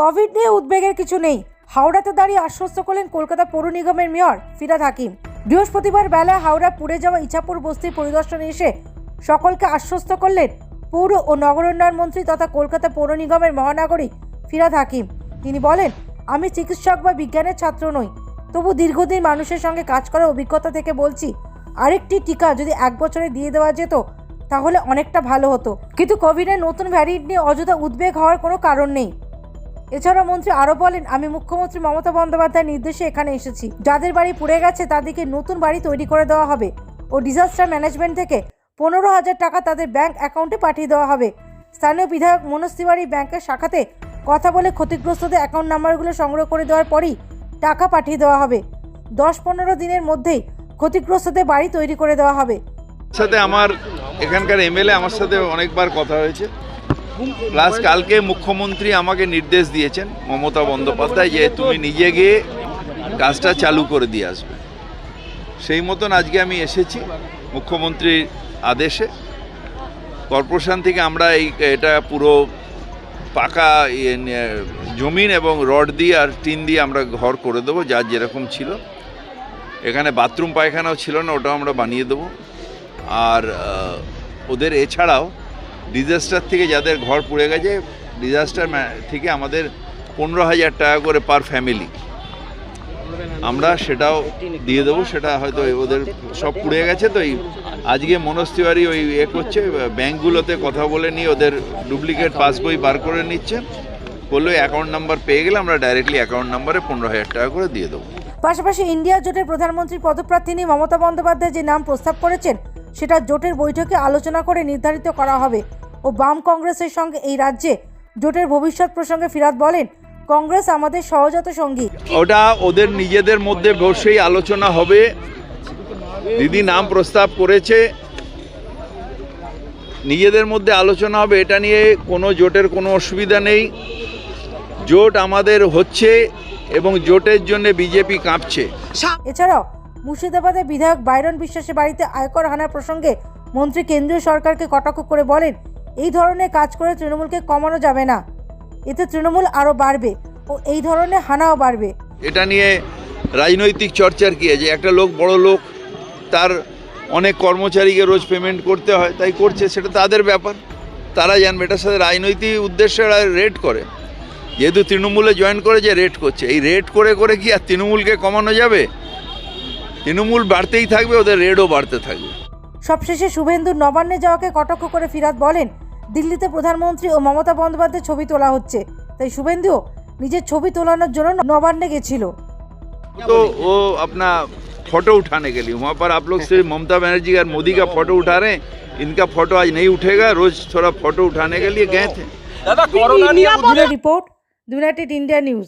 Covid নিয়ে উদ্বেগের কিছু নেই। হাওড়াতে দাঁড়িয়ে আশ্বস্ত করলেন কলকাতা পৌর নিগমের মেয়র ফিরাদ হাকিম। বৃহস্পতিবার বেলা হাওড়া পুড়ে যাওয়া ইছাপুর বস্তির পরিদর্শনে এসে সকলকে আশ্বস্ত করলেন পৌর ও নগর উন্নয়ন মন্ত্রী তথা কলকাতা পৌর নিগমের মহানাগরিক ফিরাদ হাকিম। তিনি বলেন, আমি চিকিৎসক বা বিজ্ঞানের ছাত্র নই। তবু দীর্ঘদিন মানুষের সঙ্গে কাজ করার অভিজ্ঞতা থেকে বলছি, আরেকটি টিকা যদি এক বছরে দিয়ে দেওয়া যেত, তাহলে অনেকটা ভালো হতো। কিন্তু কোভিডের নতুন ভ্যারিয়েন্ট নিয়ে অযথা উদ্বেগ হওয়ার কোনো কারণ নেই। এছাড়া মন্ত্রী আরও বলেন, আমি মুখ্যমন্ত্রী মমতা বন্দ্যোপাধ্যায়ের নির্দেশে এখানে এসেছি। যাদের বাড়ি পুড়ে গেছে, তাদেরকে নতুন বাড়ি তৈরি করে দেওয়া হবে ও ডিজাস্টার ম্যানেজমেন্ট থেকে পনেরো হাজার টাকা তাদের ব্যাংক অ্যাকাউন্টে পাঠিয়ে দেওয়া হবে। স্থানীয় বিধায়ক মনোজ তিওয়ারি ব্যাংকের শাখাতে কথা বলে ক্ষতিগ্রস্তদের অ্যাকাউন্ট নাম্বারগুলো সংগ্রহ করে দেওয়ার পরই টাকা পাঠিয়ে দেওয়া হবে। দশ পনেরো দিনের মধ্যেই ক্ষতিগ্রস্তদের বাড়ি তৈরি করে দেওয়া হবে। সাথে আমার এখানকার এমএলএ আমার সাথে অনেকবার কথা হয়েছে। প্লাস কালকে মুখ্যমন্ত্রী আমাকে নির্দেশ দিয়েছেন, মমতা বন্দ্যোপাধ্যায়, যে তুমি নিজে গিয়ে কাজটা চালু করে দিয়ে আসবে। সেই মতন আজকে আমি এসেছি মুখ্যমন্ত্রীর আদেশে। কর্পোরেশন থেকে আমরা এই, এটা পুরো পাকা ইয়ে জমিন এবং রড দিয়ে আর টিন দিয়ে আমরা ঘর করে দেবো যার যেরকম ছিল। এখানে বাথরুম পায়খানাও ছিল না, ওটাও আমরা বানিয়ে দেবো। আর ওদের এছাড়াও ডিজাস্টার থেকে যাদের ঘর পুড়ে গেছে ডিজাস্টার থেকে আমাদের পনেরো হাজার টাকা করে পার ফ্যামিলি আমরা সেটাও দিয়ে দেবো, সেটা হয়তো ওদের সব পুড়ে গেছে তো আজকে মনোজ তিওয়ারি ওই ইয়ে করছে ব্যাঙ্কগুলোতে কথা বলে নিয়ে ওদের ডুপ্লিকেট পাসবই বার করে নিচ্ছে। বলল অ্যাকাউন্ট নাম্বার পেয়ে গেলে আমরা ডাইরেক্টলি অ্যাকাউন্ট নাম্বারে পনেরো হাজার টাকা করে দিয়ে দেবো। পাশাপাশি ইন্ডিয়া জোটের প্রধানমন্ত্রী পদপ্রার্থিনী মমতা বন্দ্যোপাধ্যায় যে নাম প্রস্তাব করেছেন সেটা জোটের বৈঠকে আলোচনা করে নির্ধারিত করা হবে। ও বাম কংগ্রেসের সঙ্গে এই রাজ্যে জোটের ভবিষ্যৎ প্রসঙ্গে ফিরাদ বলেন কংগ্রেস আমাদের সহজাত সঙ্গী। ওটা ওদের নিজেদের মধ্যে বসেই আলোচনা হবে। দিদি নাম প্রস্তাব করেছে। নিজেদের মধ্যে আলোচনা হবে এটা নিয়ে কোনো জোটের কোনো অসুবিধা নেই। জোট আমাদের হচ্ছে এবং জোটের জন্য বিজেপি কাঁপছে। এছাড়াও মুর্শিদাবাদের বিধায়ক বাইরন বিশ্বাসের বাড়িতে আয়কর হানার প্রসঙ্গে মন্ত্রী কেন্দ্রীয় সরকারকে কটাক্ষ করে বলেন, এই ধরনের কাজ করে তৃণমূলকে কমানো যাবে না। এতে তৃণমূল আরও বাড়বে ও এই ধরনের হানাও বাড়বে। এটা নিয়ে রাজনৈতিক চর্চার কি আছে? একটা লোক বড় লোক, তার অনেক কর্মচারীকে রোজ পেমেন্ট করতে হয়, তাই করছে, সেটা তাদের ব্যাপার। তারা জানবে, এটার সাথে রাজনৈতিক উদ্দেশ্যে রেট করে। যেহেতু তৃণমূলে জয়েন করে যে রেট করছে। এই রেট করে করে কি আর তৃণমূলকে কমানো যাবে? তৃণমূল বাড়তেই থাকবে ওদের রেডও বাড়তে থাকবে সবশেষে শুভেন্দুর নবান্নে যাওয়াকে কটাক্ষ করে ফিরাদ বলেন দিল্লিতে প্রধানমন্ত্রী ও মমতা বন্দ্যোপাধ্যায়ের ছবি তোলা হচ্ছে তাই শুভেন্দুও নিজের ছবি তোলানোর জন্য নবান্নে গেছিল तो वो अपना फोटो उठाने के लिए वहाँ पर आप लोग सिर्फ ममता बनर्जी और मोदी का फोटो उठा रहे हैं इनका फोटो आज नहीं उठेगा रोज थोड़ा फोटो उठाने के लिए गए थे দাদা করোনা নিয়ে bureau report United India news